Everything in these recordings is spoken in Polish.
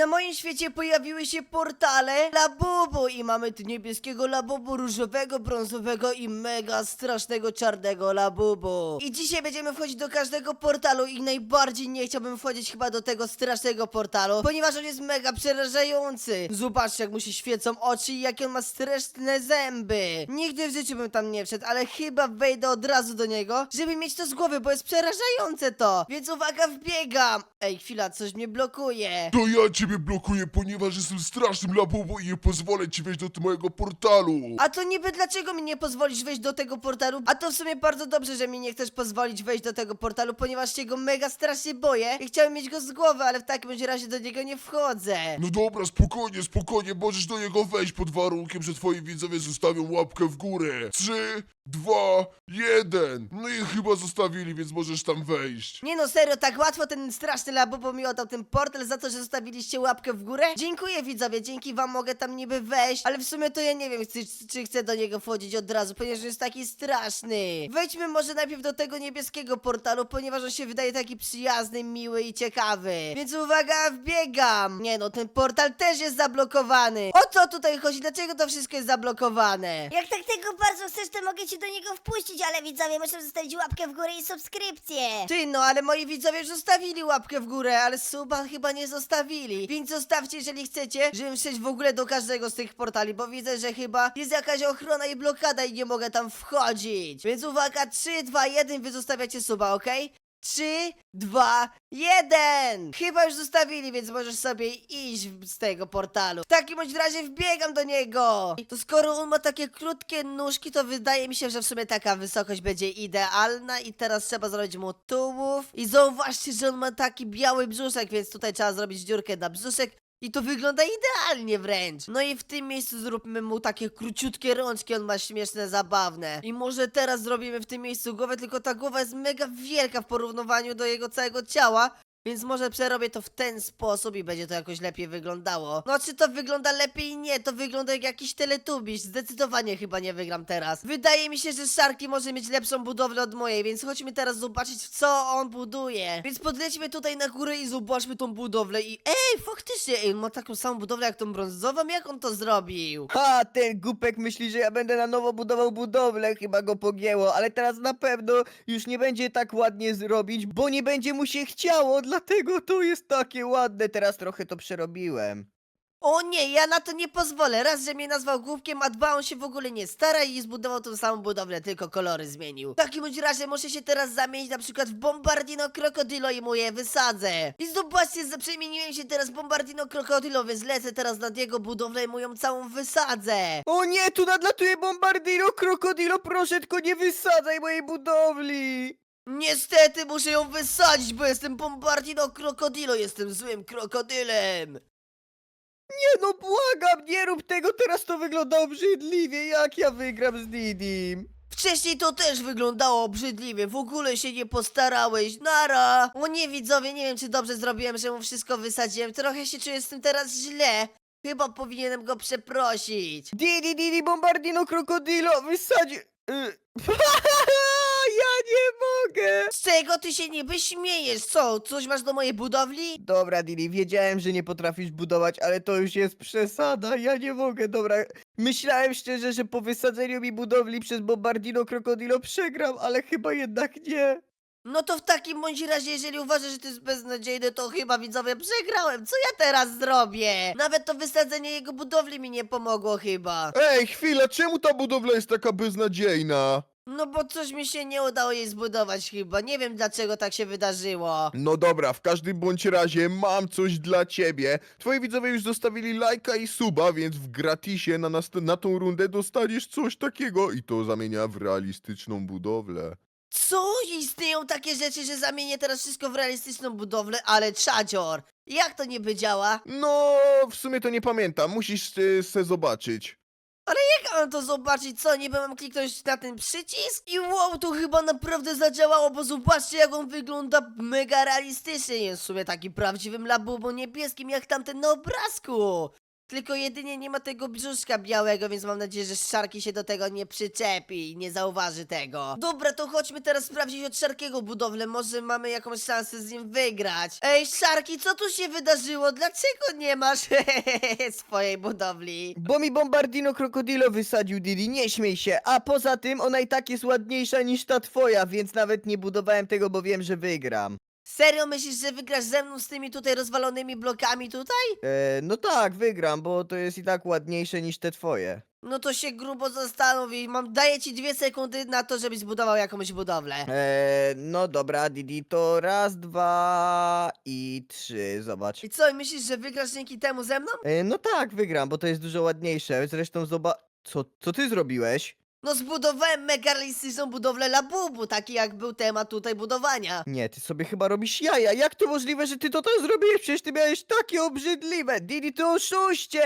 Na moim świecie pojawiły się portale Labubu i mamy tu niebieskiego Labubu, różowego, brązowego i mega strasznego czarnego Labubu. I dzisiaj będziemy wchodzić do każdego portalu i najbardziej nie chciałbym wchodzić chyba do tego strasznego portalu, ponieważ on jest mega przerażający. Zobaczcie jak mu się świecą oczy i jakie on ma straszne zęby. Nigdy w życiu bym tam nie wszedł, ale chyba wejdę od razu do niego, żeby mieć to z głowy, bo jest przerażające to. Więc uwaga, wbiegam. Ej, chwila, coś mnie blokuje. To ja ciebie blokuję, ponieważ jestem strasznym labubu i nie pozwolę ci wejść do mojego portalu. A to niby dlaczego mi nie pozwolisz wejść do tego portalu? A to w sumie bardzo dobrze, że mi nie chcesz pozwolić wejść do tego portalu, ponieważ się go mega strasznie boję i chciałem mieć go z głowy, ale w takim bądź razie do niego nie wchodzę. No dobra, spokojnie, spokojnie, możesz do niego wejść pod warunkiem, że twoi widzowie zostawią łapkę w górę. Trzy, dwa, jeden. No i chyba zostawili, więc możesz tam wejść. Nie no, serio, tak łatwo ten straszny labubo mi oddał ten portal za to, że zostawiliście łapkę w górę? Dziękuję widzowie, dzięki wam mogę tam niby wejść, ale w sumie to ja nie wiem, czy, czy chcę do niego wchodzić od razu, ponieważ on jest taki straszny. Wejdźmy może najpierw do tego niebieskiego portalu, ponieważ on się wydaje taki przyjazny, miły i ciekawy. Więc uwaga, wbiegam! Nie no, ten portal też jest zablokowany. O co tutaj chodzi? Dlaczego to wszystko jest zablokowane? Jak tak tego bardzo chcesz, to mogę cię do niego wpuścić, ale widzowie muszą zostawić łapkę w górę i subskrypcję. Ty, no ale moi widzowie już zostawili łapkę w górę, ale suba chyba nie zostawili. Więc zostawcie, jeżeli chcecie, żebym wszedł w ogóle do każdego z tych portali, bo widzę, że chyba jest jakaś ochrona i blokada i nie mogę tam wchodzić. Więc uwaga, 3, 2, 1, wy zostawiacie suba, okej? 3, 2, 1! Chyba już zostawili, więc możesz sobie iść z tego portalu. W takim bądź razie wbiegam do niego! To skoro on ma takie krótkie nóżki, to wydaje mi się, że w sumie taka wysokość będzie idealna i teraz trzeba zrobić mu tułów. I zauważcie, że on ma taki biały brzuszek, więc tutaj trzeba zrobić dziurkę na brzuszek. I to wygląda idealnie wręcz. No i w tym miejscu zróbmy mu takie króciutkie rączki, on ma śmieszne, zabawne. I może teraz zrobimy w tym miejscu głowę, tylko ta głowa jest mega wielka w porównywaniu do jego całego ciała. Więc może przerobię to w ten sposób i będzie to jakoś lepiej wyglądało. No czy to wygląda lepiej? Nie, to wygląda jak jakiś teletubisz. Zdecydowanie chyba nie wygram teraz. Wydaje mi się, że Sharky może mieć lepszą budowlę od mojej, więc chodźmy teraz zobaczyć, co on buduje. Więc podlećmy tutaj na górę i zobaczmy tą budowlę i... Ej, faktycznie, ej, on ma taką samą budowlę jak tą brązową, jak on to zrobił? Ha, ten głupek myśli, że ja będę na nowo budował budowlę, chyba go pogięło, ale teraz na pewno już nie będzie tak ładnie zrobić, bo nie będzie mu się chciało, dlatego to jest takie ładne, teraz trochę to przerobiłem. O nie, ja na to nie pozwolę. Raz, że mnie nazwał głupkiem, a dwa, on się w ogóle nie stara i zbudował tą samą budowlę, tylko kolory zmienił. W takim bądź razie muszę się teraz zamienić na przykład w Bombardino Krokodilo i mu je wysadzę. I zobaczcie, że przemieniłem się teraz w Bombardino Krokodilo, więc lecę teraz nad jego budowlę i mu ją całą wysadzę. O nie, tu nadlatuje bombardiro, krokodilo, proszę tylko nie wysadzaj mojej budowli! Niestety muszę ją wysadzić, bo jestem Bombardino Krokodilo, jestem złym krokodylem. Nie no, błagam, nie rób tego, teraz to wygląda obrzydliwie, jak ja wygram z Didim? Wcześniej to też wyglądało obrzydliwie, w ogóle się nie postarałeś, nara! O nie widzowie, nie wiem czy dobrze zrobiłem, że mu wszystko wysadziłem, trochę się czuję z tym teraz źle. Chyba powinienem go przeprosić. Didi, Didi, bombardino, krokodilo, wysadzi... Y... nie mogę! Z czego ty się niby śmiejesz, co? Coś masz do mojej budowli? Dobra, Didi, wiedziałem, że nie potrafisz budować, ale to już jest przesada, ja nie mogę, dobra. Myślałem szczerze, że po wysadzeniu mi budowli przez Bombardino Krokodilo przegram, ale chyba jednak nie. No to w takim bądź razie, jeżeli uważasz, że to jest beznadziejne, to chyba widzowie przegrałem. Co ja teraz zrobię? Nawet to wysadzenie jego budowli mi nie pomogło chyba. Ej, chwila, czemu ta budowla jest taka beznadziejna? No bo coś mi się nie udało jej zbudować chyba. Nie wiem dlaczego tak się wydarzyło. No dobra, w każdym bądź razie mam coś dla ciebie. Twoi widzowie już zostawili lajka i suba, więc w gratisie na, nast- na tą rundę dostaniesz coś takiego i to zamienia w realistyczną budowlę. Co? Istnieją takie rzeczy, że zamienię teraz wszystko w realistyczną budowlę, ale czadzior! Jak to niby działa? No, w sumie to nie pamiętam, musisz y, se zobaczyć. Jak mam to zobaczyć? Co? Niby mam kliknąć na ten przycisk? I wow, to chyba naprawdę zadziałało, bo zobaczcie jak on wygląda mega realistycznie. Jest w sumie takim prawdziwym labubu niebieskim jak tamten na obrazku. Tylko jedynie nie ma tego brzuszka białego, więc mam nadzieję, że Szarki się do tego nie przyczepi i nie zauważy tego. Dobra, to chodźmy teraz sprawdzić od Szarkiego budowlę, może mamy jakąś szansę z nim wygrać. Ej, Szarki, co tu się wydarzyło? Dlaczego nie masz swojej budowli? Bo mi Bombardino Krokodilo wysadził Didi, nie śmiej się. A poza tym ona i tak jest ładniejsza niż ta twoja, więc nawet nie budowałem tego, bo wiem, że wygram. Serio myślisz, że wygrasz ze mną z tymi tutaj rozwalonymi blokami tutaj? E, no tak, wygram, bo to jest i tak ładniejsze niż te twoje. No to się grubo zastanów i mam, daję ci dwie sekundy na to, żebyś zbudował jakąś budowlę. E, no dobra, Didi, to raz, dwa i trzy, zobacz. I co, myślisz, że wygrasz dzięki temu ze mną? E, no tak, wygram, bo to jest dużo ładniejsze. Zresztą zobacz. Co, co ty zrobiłeś? No zbudowałem mega realistyczną budowlę Labubu, taki jak był temat tutaj budowania. Nie, ty sobie chyba robisz jaja. Jak to możliwe, że ty to też zrobiłeś? Przecież ty miałeś takie obrzydliwe. Didi, to oszuście!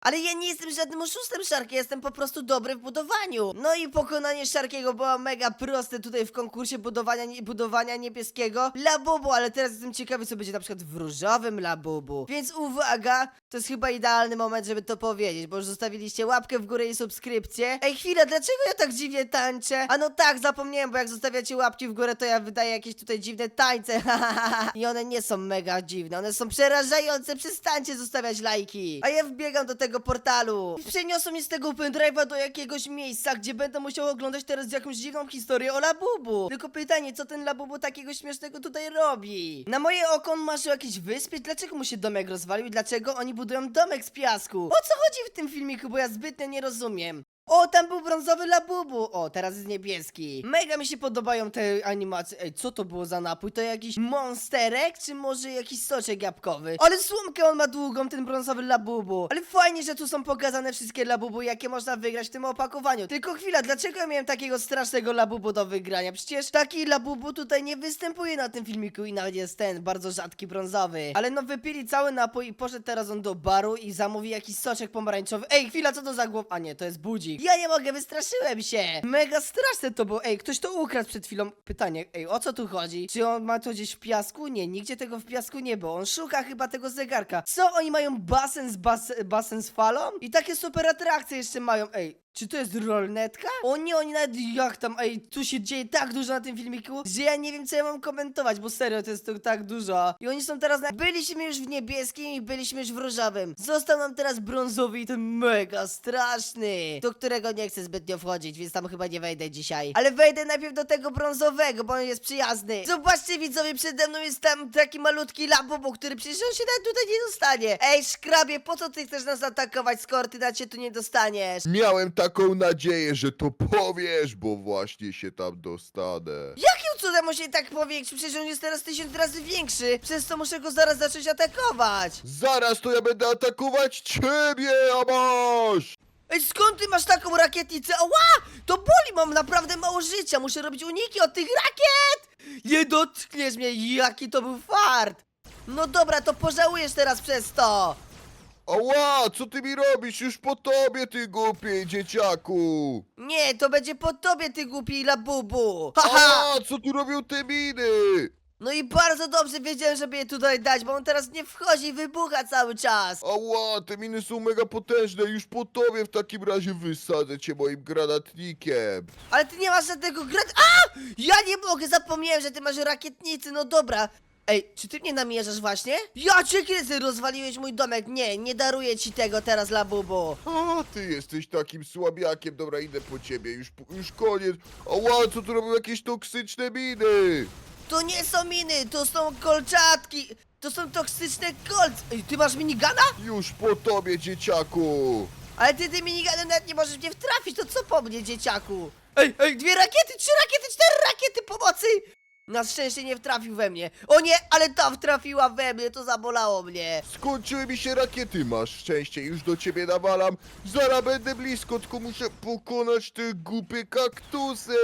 Ale ja nie jestem żadnym oszustem Szarki, jestem po prostu dobry w budowaniu. No i pokonanie Szarkiego było mega proste tutaj w konkursie budowania, nie- budowania niebieskiego Labubu, ale teraz jestem ciekawy, co będzie na przykład w różowym Labubu. Więc uwaga, to jest chyba idealny moment, żeby to powiedzieć, bo już zostawiliście łapkę w górę i subskrypcję. Ej, chwila, dlaczego ja tak dziwnie tańczę? A no tak, zapomniałem, bo jak zostawiacie łapki w górę, to ja wydaję jakieś tutaj dziwne tańce, I one nie są mega dziwne, one są przerażające, przestańcie zostawiać lajki. A ja wbiegam do tego portalu. Przeniosą mnie z tego pendrive'a do jakiegoś miejsca, gdzie będę musiał oglądać teraz jakąś dziwną historię o Labubu. Tylko pytanie, co ten Labubu takiego śmiesznego tutaj robi? Na moje oko on marzył o wyspie, dlaczego mu się domek rozwalił i dlaczego oni budują domek z piasku? O co chodzi w tym filmiku, bo ja zbytnio nie rozumiem. O, tam był brązowy labubu! O, teraz jest niebieski. Mega mi się podobają te animacje. Ej, co to było za napój? To jakiś monsterek, czy może jakiś soczek jabłkowy? Ale słomkę on ma długą, ten brązowy labubu. Ale fajnie, że tu są pokazane wszystkie labubu, jakie można wygrać w tym opakowaniu. Tylko chwila, dlaczego ja miałem takiego strasznego labubu do wygrania? Przecież taki labubu tutaj nie występuje na tym filmiku i nawet jest ten, bardzo rzadki brązowy. Ale no wypili cały napój i poszedł teraz on do baru i zamówi jakiś soczek pomarańczowy. Ej, chwila, co to za głowa? A nie, to jest Ja nie mogę, wystraszyłem się. Mega straszne to było. Ej, ktoś to ukradł przed chwilą. Pytanie, ej, o co tu chodzi? Czy on ma to gdzieś w piasku? Nie, nigdzie tego w piasku nie było. On szuka chyba tego zegarka. Co, oni mają basen z bas basen z falą? I takie super atrakcje jeszcze mają. Ej, czy to jest rolnetka? O nie, oni nawet jak tam, ej, tu się dzieje tak dużo na tym filmiku, że ja nie wiem co ja mam komentować, bo serio, to jest to tak dużo. I oni są teraz na... Byliśmy już w niebieskim i byliśmy już w różowym. Został nam teraz brązowy i ten mega straszny, do którego nie chcę zbytnio wchodzić, więc tam chyba nie wejdę dzisiaj. Ale wejdę najpierw do tego brązowego, bo on jest przyjazny. Zobaczcie widzowie, przede mną jest tam taki malutki labubu, który przecież on się nawet tutaj nie dostanie. Ej, szkrabie, po co ty chcesz nas atakować, skoro ty na się tu nie dostaniesz? Miałem taką nadzieję, że to powiesz, bo właśnie się tam dostanę. Jakim cudem on się tak powiększył? Przecież on jest teraz tysiąc razy większy. Przez to muszę go zaraz zacząć atakować. Zaraz to ja będę atakować ciebie, a masz! Ej, skąd ty masz taką rakietnicę? Ała! To boli, mam naprawdę mało życia. Muszę robić uniki od tych rakiet! Nie dotkniesz mnie, jaki to był fart! No dobra, to pożałujesz teraz przez to. Ała, co ty mi robisz? Już po tobie, ty głupi dzieciaku! Nie, to będzie po tobie, ty głupi labubu. Haha! A, co tu robią te miny? No i bardzo dobrze wiedziałem, żeby je tutaj dać, bo on teraz nie wchodzi i wybucha cały czas. Ała, te miny są mega potężne, już po tobie w takim razie wysadzę cię moim granatnikiem. Ale ty nie masz żadnego grat... A! Ja nie mogę, zapomniałem, że ty masz rakietnicy, no dobra. Ej, czy ty mnie namierzasz właśnie? Ja cię kiedy rozwaliłeś mój domek? Nie, nie daruję ci tego teraz, labubu. A, ty jesteś takim słabiakiem, dobra, idę po ciebie, już, już koniec. Ała, co tu robią jakieś toksyczne miny? To nie są miny, to są kolczatki. To są toksyczne kolc. Ej, ty masz minigana? Już po tobie, dzieciaku. Ale ty tym miniganem nawet nie możesz mnie wtrafić, to co po mnie, dzieciaku? Ej, ej, dwie rakiety, trzy rakiety, cztery rakiety pomocy! Na szczęście nie wtrafił we mnie. O nie, ale ta wtrafiła we mnie, to zabolało mnie. Skończyły mi się rakiety, masz szczęście, już do ciebie nawalam. Zaraz będę blisko, tylko muszę pokonać te głupie kaktusy.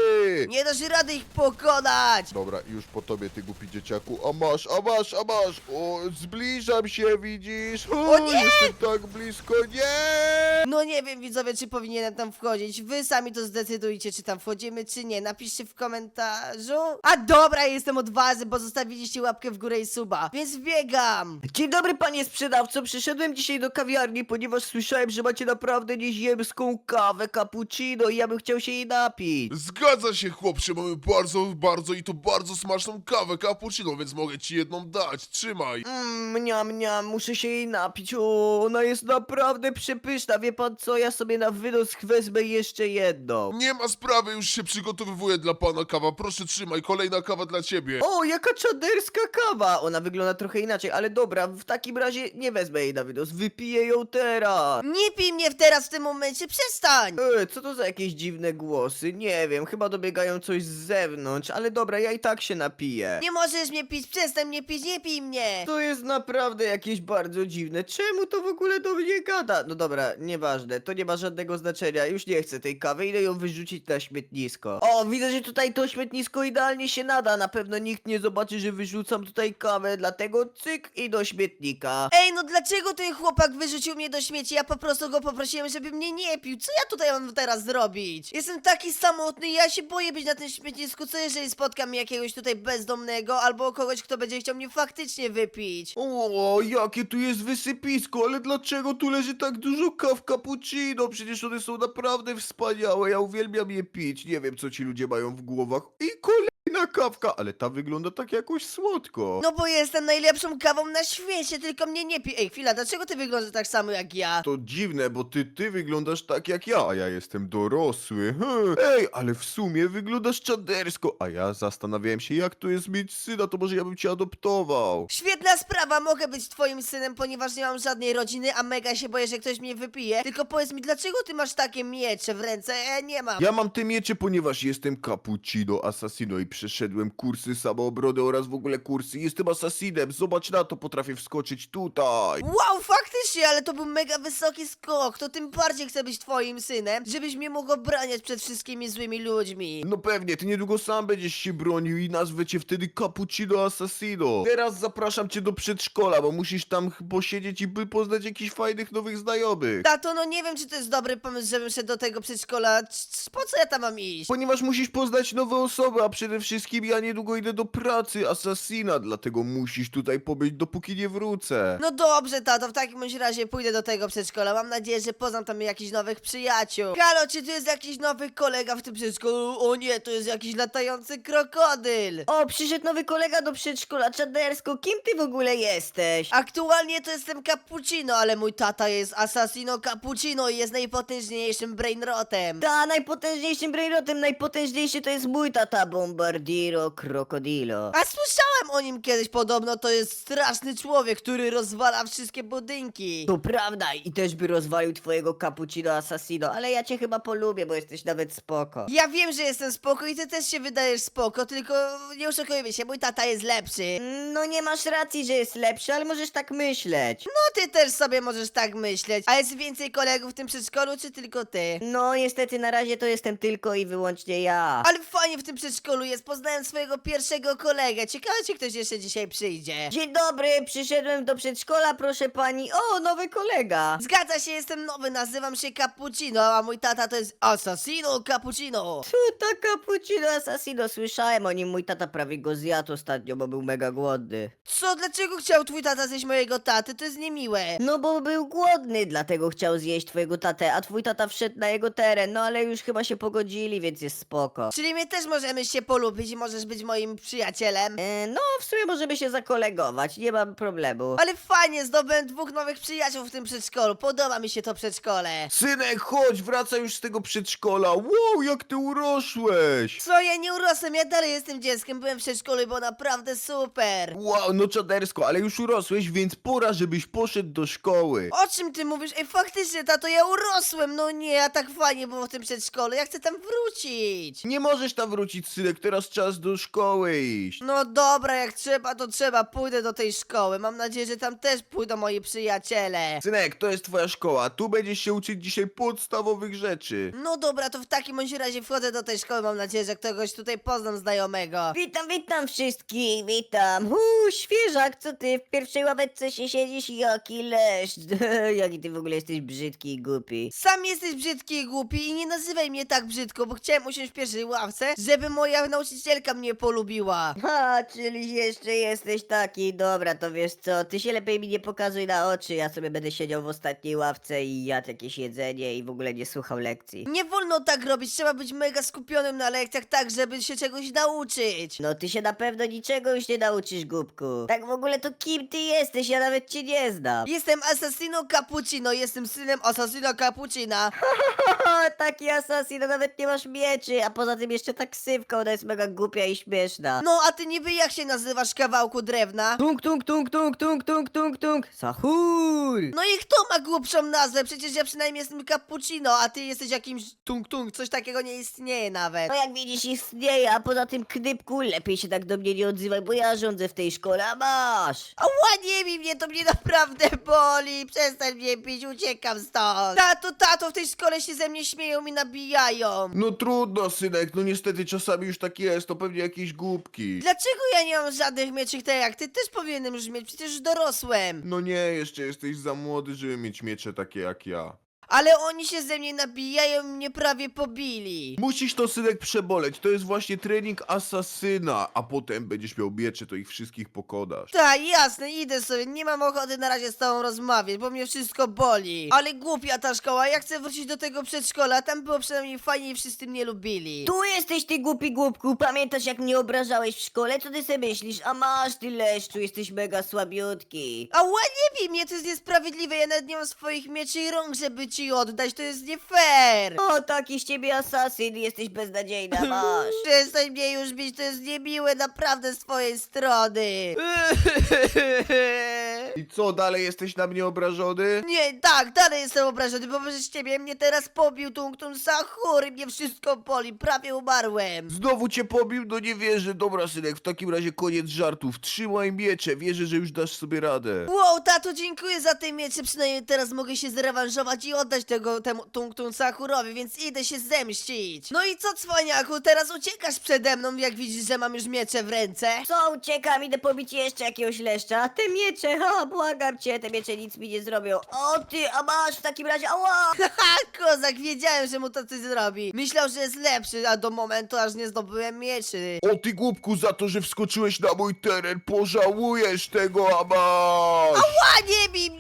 Nie dasz rady ich pokonać. Dobra, już po tobie, ty głupi dzieciaku. A masz, a masz, a masz. O, zbliżam się, widzisz? O nie! Jestem tak blisko, nie! No nie wiem, widzowie, czy powinienem tam wchodzić. Wy sami to zdecydujcie, czy tam wchodzimy, czy nie. Napiszcie w komentarzu. A dobra, dobra, jestem odważny, bo zostawiliście łapkę w górę i suba, więc biegam. Dzień dobry panie sprzedawco, przyszedłem dzisiaj do kawiarni, ponieważ słyszałem, że macie naprawdę nieziemską kawę cappuccino i ja bym chciał się jej napić. Zgadza się, chłopcze, mamy bardzo, bardzo i to bardzo smaczną kawę cappuccino, więc mogę ci jedną dać. Trzymaj. Mmm, mniam, mniam, muszę się jej napić, o, ona jest naprawdę przepyszna, wie pan co, ja sobie na wynos wezmę jeszcze jedną. Nie ma sprawy, już się przygotowywuję dla pana kawa. Proszę, trzymaj, kolejna kawa dla ciebie. O, jaka czaderska kawa! Ona wygląda trochę inaczej, ale dobra, w takim razie nie wezmę jej na wynos, wypiję ją teraz. Nie pij mnie w teraz w tym momencie, przestań. E, co to za jakieś dziwne głosy? Nie wiem, chyba dobiegają coś z zewnątrz, ale dobra, ja i tak się napiję. Nie możesz mnie pić, przestań mnie pić, nie pij mnie. To jest naprawdę jakieś bardzo dziwne. Czemu to w ogóle do mnie gada? No dobra, nieważne, to nie ma żadnego znaczenia. Już nie chcę tej kawy, idę ją wyrzucić na śmietnisko. O, widzę, że tutaj to śmietnisko idealnie się nada. Na pewno nikt nie zobaczy, że wyrzucam tutaj kawę, dlatego cyk i do śmietnika. Ej, no dlaczego ten chłopak wyrzucił mnie do śmieci? Ja po prostu go poprosiłem, żeby mnie nie pił. Co ja tutaj mam teraz zrobić? Jestem taki samotny i ja się boję być na tym śmietnisku. Co jeżeli spotkam jakiegoś tutaj bezdomnego albo kogoś, kto będzie chciał mnie faktycznie wypić? O, jakie tu jest wysypisko, ale dlaczego tu leży tak dużo kaw cappuccino? Przecież one są naprawdę wspaniałe, ja uwielbiam je pić. Nie wiem, co ci ludzie mają w głowach. I kolejna kawka, ale ta wygląda tak jakoś słodko. No bo jestem najlepszą kawą na świecie, tylko mnie nie pij. Ej, chwila, dlaczego ty wyglądasz tak samo jak ja? To dziwne, bo ty, ty wyglądasz tak jak ja, a ja jestem dorosły. Hm. Ej, ale w sumie wyglądasz czadersko, a ja zastanawiałem się, jak to jest mieć syna, to może ja bym cię adoptował. Świetna sprawa, mogę być twoim synem, ponieważ nie mam żadnej rodziny, a mega się boję, że ktoś mnie wypije. Tylko powiedz mi, dlaczego ty masz takie miecze w ręce? Ja nie mam. Ja mam te miecze, ponieważ jestem cappuccino assassino i przeszedłem kursy samoobrony oraz w ogóle kursy. Jestem assassinem, zobacz na to, potrafię wskoczyć tutaj. Wow, faktycznie, ale to był mega wysoki skok. To tym bardziej chcę być twoim synem, żebyś mnie mógł obraniać przed wszystkimi złymi ludźmi. No pewnie, ty niedługo sam będziesz się bronił i nazwę cię wtedy Cappuccino Assassino. Teraz zapraszam cię do przedszkola, bo musisz tam ch- posiedzieć i by poznać jakichś fajnych nowych znajomych. Tato, no nie wiem, czy to jest dobry pomysł, żebym szedł do tego przedszkola. C- c- Po co ja tam mam iść? Ponieważ musisz poznać nowe osoby, a przede wszystkim ja niedługo idę do pracy Assassina, dlatego musisz tutaj pobyć dopóki nie wrócę. No dobrze, tato, w takim bądź razie pójdę do tego przedszkola. Mam nadzieję, że poznam tam jakichś nowych przyjaciół. Halo, czy tu jest jakiś nowy kolega w tym przedszkolu? O nie, to jest jakiś latający krokodyl. O, przyszedł nowy kolega do przedszkola, Czadersko, kim ty w ogóle jesteś? Aktualnie to jestem Cappuccino, ale mój tata jest Assassino Cappuccino i jest najpotężniejszym brainrotem. Ta, najpotężniejszym brainrotem, najpotężniejszy to jest mój tata, Bombardiro Krokodilo. A słyszałem o nim kiedyś podobno, to jest straszny człowiek, który rozwala wszystkie budynki. To prawda i też by rozwalił twojego cappuccino assassino, ale ja cię chyba polubię, bo jesteś nawet spoko. Ja wiem, że jestem spoko i ty też się wydajesz spoko, tylko nie oszukujmy się, mój tata jest lepszy. No nie masz racji, że jest lepszy, ale możesz tak myśleć. No ty też sobie możesz tak myśleć. A jest więcej kolegów w tym przedszkolu, czy tylko ty? No niestety na razie to jestem tylko i wyłącznie ja. Ale fajnie w tym przedszkolu jest, poznałem swojego pierwszego kolegę. Ciekawe, czy ktoś jeszcze dzisiaj przyjdzie. Dzień dobry, przyszedłem do przedszkola, proszę pani. O, nowy kolega. Zgadza się, jestem nowy, nazywam się Cappuccino, a mój tata to jest Assassino Cappuccino. Tuta cappuccino assassino, słyszałem o nim, mój tata prawie go zjadł ostatnio, bo był mega głodny. Co, dlaczego chciał twój tata zjeść mojego taty? To jest niemiłe. No bo był głodny, dlatego chciał zjeść twojego tatę, a twój tata wszedł na jego teren, no ale już chyba się pogodzili, więc jest spoko. Czyli my też możemy się polubić i możesz być moim przyjacielem. E, no, w sumie możemy się zakolegować, nie mam problemu. Ale fajnie, zdobyłem dwóch nowych przyjaciół w tym przedszkolu. Podoba mi się to przedszkole. Synek, chodź, wracaj już z tego przedszkola. Wow, jak ty urosłeś. Co, ja nie urosłem, ja dalej jestem dzieckiem, byłem w przedszkolu i było naprawdę super. Wow, no czadersko, ale już urosłeś, więc pora, żebyś poszedł do szkoły. O czym ty mówisz? Ej, faktycznie, tato, ja urosłem. No nie, a tak fajnie było w tym przedszkolu. Ja chcę tam wrócić. Nie możesz tam wrócić, synek, teraz czas do szkoły iść. No dobra, jak trzeba, to trzeba. Pójdę do tej szkoły. Mam nadzieję, że tam też pójdą moi przyjaciele. Synek, to jest twoja szkoła, tu będziesz się uczyć dzisiaj podstawowych rzeczy. No dobra, to w takim bądź razie wchodzę do tej szkoły. Mam nadzieję, że kogoś tutaj poznam znajomego. Witam, witam wszystkich, witam. Uuu, świeżak, co ty w pierwszej ławeczce się siedzisz? Jaki leszcz. Jaki ty w ogóle jesteś brzydki i głupi. Sam jesteś brzydki i głupi i nie nazywaj mnie tak brzydko, bo chciałem usiąść w pierwszej ławce, żeby moja nauczycielka nauczycielka mnie polubiła. Ha, czyli jeszcze jesteś taki. Dobra, to wiesz co, ty się lepiej mi nie pokazuj na oczy, ja sobie będę siedział w ostatniej ławce i jadł jakieś jedzenie i w ogóle nie słuchał lekcji. Nie wolno tak robić, trzeba być mega skupionym na lekcjach, tak żeby się czegoś nauczyć. No ty się na pewno niczego już nie nauczysz, głupku. Tak w ogóle to kim ty jesteś? Ja nawet cię nie znam. Jestem Assassino Cappuccino, jestem synem Assassino Cappuccina. Taki asasin, no nawet nie masz mieczy, a poza tym jeszcze tak ksywka, ona jest mega głupia i śmieszna. No a ty niby jak się nazywasz kawałku drewna? Tung, tung, tung, tung, tung, tung, tung, tung. Sahur! No i kto ma głupszą nazwę? Przecież ja przynajmniej jestem cappuccino, a ty jesteś jakimś tung-tung, coś takiego nie istnieje nawet. No jak widzisz istnieje, a poza tym knypku, lepiej się tak do mnie nie odzywaj, bo ja rządzę w tej szkole, a masz! Ała, nie bij mnie, to mnie naprawdę boli, przestań mnie bić, uciekam stąd. Tato, tato, w tej szkole się ze mnie śmieją i nabijają. No trudno, synek, no niestety czasami już tak jest, to pewnie jakieś głupki. Dlaczego ja nie mam żadnych mieczy tak jak ty? Też powinienem już mieć, przecież dorosłem. No nie, jeszcze jesteś za młody, żeby mieć miecze takie jak ja. Ale oni się ze mnie nabijają i mnie prawie pobili. Musisz to, synek, przeboleć. To jest właśnie trening asasyna, a potem będziesz miał miecze, to ich wszystkich pokodasz. Tak, jasne, idę sobie, nie mam ochoty na razie z tobą rozmawiać, bo mnie wszystko boli. Ale głupia ta szkoła, ja chcę wrócić do tego przedszkola, tam było przynajmniej fajnie i wszyscy mnie lubili. Tu jesteś ty głupi głupku, pamiętasz jak mnie obrażałeś w szkole? Co ty sobie myślisz? A masz ty leszczu, jesteś mega słabiutki. A nie bij mnie, to jest niesprawiedliwe, ja nawet nie mam swoich mieczy i rąk, żeby ci oddać, to jest nie fair. O, taki z ciebie asasyn, jesteś beznadziejna, masz. Przestań mnie już bić, to jest niemiłe naprawdę z twojej strony. I co, dalej jesteś na mnie obrażony? Nie, tak, dalej jestem obrażony, bo przez ciebie mnie teraz pobił Tung Tung Sahur i mnie wszystko boli, prawie umarłem. Znowu cię pobił? No nie wierzę. Dobra, synek, w takim razie koniec żartów. Trzymaj miecze, wierzę, że już dasz sobie radę. Wow, tato, dziękuję za te miecze, przynajmniej teraz mogę się zrewanżować i oddać tego temu Tung Tung Sahurowi, więc idę się zemścić. No i co, cwaniaku, teraz uciekasz przede mną, jak widzisz, że mam już miecze w ręce? Co, uciekam, idę pobić jeszcze jakiegoś leszcza. A te miecze, ha, błagam cię, te miecze nic mi nie zrobią. O ty, a masz w takim razie, ała! Haha, kozak, wiedziałem, że mu to coś zrobi. Myślał, że jest lepszy, a do momentu aż nie zdobyłem mieczy. O ty głupku, za to, że wskoczyłeś na mój teren, pożałujesz tego, a masz! A nie bij